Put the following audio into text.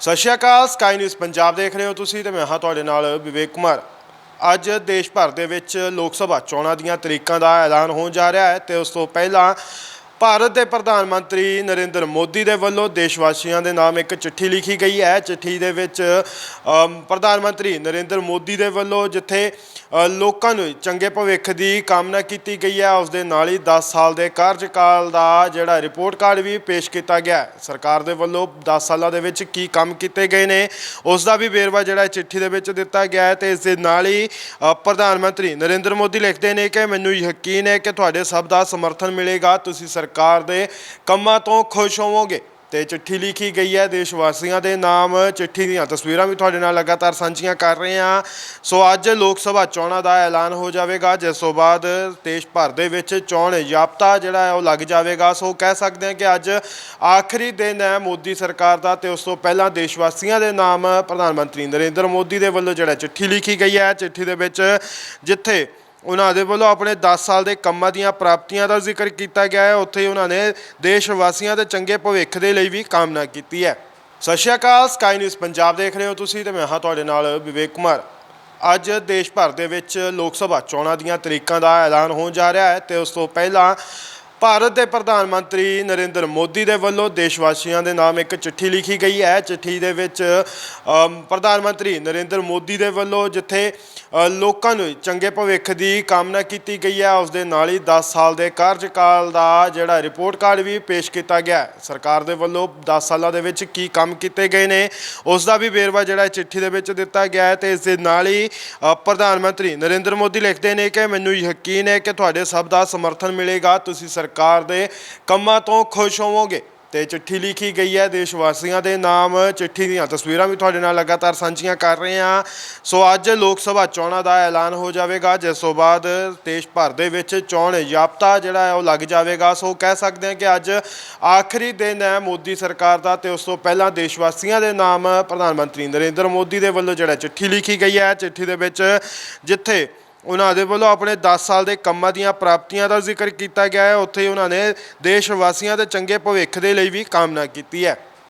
ਸਤਿ ਸ਼੍ਰੀ ਅਕਾਲ sky news Punjab ਦੇਖ ਰਹੇ ਹੋ ਤੁਸੀਂ ਤੇ ਮੈਂ ਹਾਂ ਤੁਹਾਡੇ ਨਾਲ ਵਿਵੇਕ ਕੁਮਾਰ। ਅੱਜ ਦੇਸ਼ ਭਰ ਦੇ ਵਿੱਚ ਲੋਕ ਸਭਾ ਚੋਣਾਂ ਦੀਆਂ ਤਰੀਕਾਂ ਦਾ ਐਲਾਨ ਹੋਣ ਜਾ ਰਿਹਾ ਹੈ ਤੇ ਉਸ ਤੋਂ ਪਹਿਲਾਂ ਭਾਰਤ ਦੇ ਪ੍ਰਧਾਨ ਮੰਤਰੀ ਨਰਿੰਦਰ ਮੋਦੀ ਦੇ ਵੱਲੋਂ ਦੇਸ਼ ਵਾਸੀਆਂ ਦੇ ਨਾਮ ਇੱਕ ਚਿੱਠੀ ਲਿਖੀ ਗਈ ਹੈ। ਚਿੱਠੀ ਦੇ ਵਿੱਚ ਪ੍ਰਧਾਨ ਮੰਤਰੀ ਨਰਿੰਦਰ ਮੋਦੀ ਦੇ ਵੱਲੋਂ ਜਿੱਥੇ ਲੋਕਾਂ ਨੂੰ ਚੰਗੇ ਭਵਿੱਖ ਦੀ ਕਾਮਨਾ ਕੀਤੀ ਗਈ ਹੈ, ਉਸ ਦੇ ਨਾਲ ਹੀ 10 ਸਾਲ ਦੇ ਕਾਰਜਕਾਲ ਦਾ ਜਿਹੜਾ ਰਿਪੋਰਟ ਕਾਰਡ ਵੀ ਪੇਸ਼ ਕੀਤਾ ਗਿਆ ਸਰਕਾਰ ਦੇ ਵੱਲੋਂ 10 ਸਾਲਾਂ ਦੇ ਵਿੱਚ ਕੀ ਕੰਮ ਕੀਤੇ ਗਏ ਨੇ, ਉਸ ਦਾ ਵੀ ਵੇਰਵਾ ਜਿਹੜਾ ਚਿੱਠੀ ਦੇ ਵਿੱਚ ਦਿੱਤਾ ਗਿਆ ਹੈ ਤੇ ਇਸ ਦੇ ਨਾਲ ਹੀ ਪ੍ਰਧਾਨ ਮੰਤਰੀ ਨਰਿੰਦਰ ਮੋਦੀ ਲਿਖਦੇ ਨੇ ਕਿ ਮੈਨੂੰ ਯਕੀਨ ਹੈ ਕਿ ਤੁਹਾਡੇ ਸਭ ਦਾ ਸਮਰਥਨ ਮਿਲੇਗਾ, ਤੁਸੀਂ ਸਰਕਾਰ ਸਰਕਾਰ ਦੇ ਕੰਮਾਂ ਤੋਂ ਖੁਸ਼ ਹੋਵੋਗੇ। ਤੇ ਚਿੱਠੀ ਲਿਖੀ ਗਈ ਹੈ ਦੇਸ਼ ਵਾਸੀਆਂ ਦੇ ਨਾਮ ਚਿੱਠੀ ਦੀਆਂ ਤਸਵੀਰਾਂ ਵੀ ਤੁਹਾਡੇ ਨਾਲ ਲਗਾਤਾਰ ਸਾਂਝੀਆਂ ਕਰ ਰਹੇ ਹਾਂ। ਸੋ ਅੱਜ ਲੋਕ ਸਭਾ ਚੋਣਾਂ ਦਾ ਐਲਾਨ ਹੋ ਜਾਵੇਗਾ, ਜਿਸ ਤੋਂ ਬਾਅਦ ਦੇਸ਼ ਭਰ ਦੇ ਵਿੱਚ ਚੋਣ ਯਾਪਤਾ ਜਿਹੜਾ ਹੈ ਉਹ ਲੱਗ ਜਾਵੇਗਾ। ਸੋ ਕਹਿ ਸਕਦੇ ਹਾਂ ਕਿ ਅੱਜ ਆਖਰੀ ਦਿਨ ਹੈ ਮੋਦੀ ਸਰਕਾਰ ਦਾ ਤੇ ਉਸ ਤੋਂ ਪਹਿਲਾਂ ਦੇਸ਼ ਵਾਸੀਆਂ ਦੇ ਨਾਮ ਪ੍ਰਧਾਨ ਮੰਤਰੀ ਨਰਿੰਦਰ ਮੋਦੀ ਦੇ ਵੱਲੋਂ ਜਿਹੜਾ ਚਿੱਠੀ ਲਿਖੀ ਗਈ ਹੈ। ਚਿੱਠੀ ਦੇ ਵਿੱਚ ਜਿੱਥੇ ਉਹਨਾਂ ਦੇ ਵੱਲੋਂ ਆਪਣੇ 10 ਸਾਲ ਦੇ ਕੰਮਾਂ ਦੀਆਂ ਪ੍ਰਾਪਤੀਆਂ ਦਾ ਜ਼ਿਕਰ ਕੀਤਾ ਗਿਆ ਹੈ। ਉੱਥੇ ਉਹਨਾਂ ਨੇ ਦੇਸ਼ ਵਾਸੀਆਂ ਦੇ ਚੰਗੇ ਭਵਿੱਖ ਦੇ ਲਈ ਵੀ ਕਾਮਨਾ ਕੀਤੀ ਹੈ। ਸਤਿ ਸ਼੍ਰੀ ਅਕਾਲ ਸਕਾਈ ਨਿਊਜ਼ ਪੰਜਾਬ ਦੇਖ ਰਹੇ ਹੋ ਤੁਸੀਂ ਤੇ ਮੈਂ ਹਾਂ ਤੁਹਾਡੇ ਨਾਲ ਵਿਵੇਕ ਕੁਮਾਰ। ਅੱਜ ਦੇਸ਼ ਭਰ ਦੇ ਵਿੱਚ ਲੋਕ ਸਭਾ ਚੋਣਾਂ ਦੀਆਂ ਤਰੀਕਾਂ ਦਾ ਐਲਾਨ ਹੋਣ ਜਾ ਰਿਹਾ ਹੈ ਤੇ ਉਸ ਤੋਂ ਪਹਿਲਾਂ ਭਾਰਤ ਦੇ ਪ੍ਰਧਾਨ ਮੰਤਰੀ ਨਰਿੰਦਰ ਮੋਦੀ ਦੇ ਵੱਲੋਂ ਦੇਸ਼ ਵਾਸੀਆਂ ਦੇ ਨਾਮ ਇੱਕ ਚਿੱਠੀ ਲਿਖੀ ਗਈ ਹੈ। ਚਿੱਠੀ ਦੇ ਵਿੱਚ ਪ੍ਰਧਾਨ ਮੰਤਰੀ ਨਰਿੰਦਰ ਮੋਦੀ ਦੇ ਵੱਲੋਂ ਜਿੱਥੇ ਲੋਕਾਂ ਨੂੰ ਚੰਗੇ ਭਵਿੱਖ ਦੀ ਕਾਮਨਾ ਕੀਤੀ ਗਈ ਹੈ ਉਸ ਦੇ ਨਾਲ ਹੀ 10 ਸਾਲ ਦੇ ਕਾਰਜਕਾਲ ਦਾ ਜਿਹੜਾ ਰਿਪੋਰਟ ਕਾਰਡ ਵੀ ਪੇਸ਼ ਕੀਤਾ ਗਿਆ ਸਰਕਾਰ ਦੇ ਵੱਲੋਂ 10 ਸਾਲਾਂ ਦੇ ਵਿੱਚ ਕੀ ਕੰਮ ਕੀਤੇ ਗਏ ਨੇ ਉਸ ਦਾ ਵੀ ਵੇਰਵਾ ਜਿਹੜਾ ਚਿੱਠੀ ਦੇ ਵਿੱਚ ਦਿੱਤਾ ਗਿਆ ਹੈ ਤੇ ਇਸ ਦੇ ਨਾਲ ਹੀ ਪ੍ਰਧਾਨ ਮੰਤਰੀ ਨਰਿੰਦਰ ਮੋਦੀ ਲਿਖਦੇ ਨੇ ਕਿ ਮੈਨੂੰ ਯਕੀਨ ਹੈ ਕਿ ਤੁਹਾਡੇ ਸਭ ਦਾ ਸਮਰਥਨ ਮਿਲੇਗਾ, ਤੁਸੀਂ ਸਰਕਾਰ ਸਰਕਾਰ ਦੇ ਕੰਮਾਂ ਤੋਂ ਖੁਸ਼ ਹੋਵੋਗੇ। ਤੇ ਚਿੱਠੀ ਲਿਖੀ ਗਈ ਹੈ ਦੇਸ਼ ਵਾਸੀਆਂ ਦੇ ਨਾਮ ਚਿੱਠੀ ਦੀਆਂ ਤਸਵੀਰਾਂ ਵੀ ਤੁਹਾਡੇ ਨਾਲ ਲਗਾਤਾਰ ਸਾਂਝੀਆਂ ਕਰ ਰਹੇ ਹਾਂ। ਸੋ ਅੱਜ ਲੋਕ ਸਭਾ ਚੋਣਾਂ ਦਾ ਐਲਾਨ ਹੋ ਜਾਵੇਗਾ, ਜਿਸ ਤੋਂ ਬਾਅਦ ਦੇਸ਼ ਭਰ ਦੇ ਵਿੱਚ ਚੋਣ ਜਾਬਤਾ ਜਿਹੜਾ ਹੈ ਉਹ ਲੱਗ ਜਾਵੇਗਾ। ਸੋ ਕਹਿ ਸਕਦੇ ਹਾਂ ਕਿ ਅੱਜ ਆਖਰੀ ਦਿਨ ਹੈ ਮੋਦੀ ਸਰਕਾਰ ਦਾ ਤੇ ਉਸ ਤੋਂ ਪਹਿਲਾਂ ਦੇਸ਼ ਵਾਸੀਆਂ ਦੇ ਨਾਮ ਪ੍ਰਧਾਨ ਮੰਤਰੀ ਨਰਿੰਦਰ ਮੋਦੀ ਦੇ ਵੱਲੋਂ ਜਿਹੜਾ ਚਿੱਠੀ ਲਿਖੀ ਗਈ ਹੈ, ਚਿੱਠੀ ਦੇ ਵਿੱਚ ਜਿੱਥੇ ਉਹਨਾਂ ਦੇ ਵੱਲੋਂ ਆਪਣੇ 10 ਸਾਲ ਦੇ ਕੰਮਾਂ ਦੀਆਂ ਪ੍ਰਾਪਤੀਆਂ ਦਾ ਜ਼ਿਕਰ ਕੀਤਾ ਗਿਆ ਹੈ। ਉੱਥੇ ਉਹਨਾਂ ਨੇ ਦੇਸ਼ ਵਾਸੀਆਂ ਦੇ ਚੰਗੇ ਭਵਿੱਖ ਦੇ ਲਈ ਵੀ ਕਾਮਨਾ ਕੀਤੀ ਹੈ।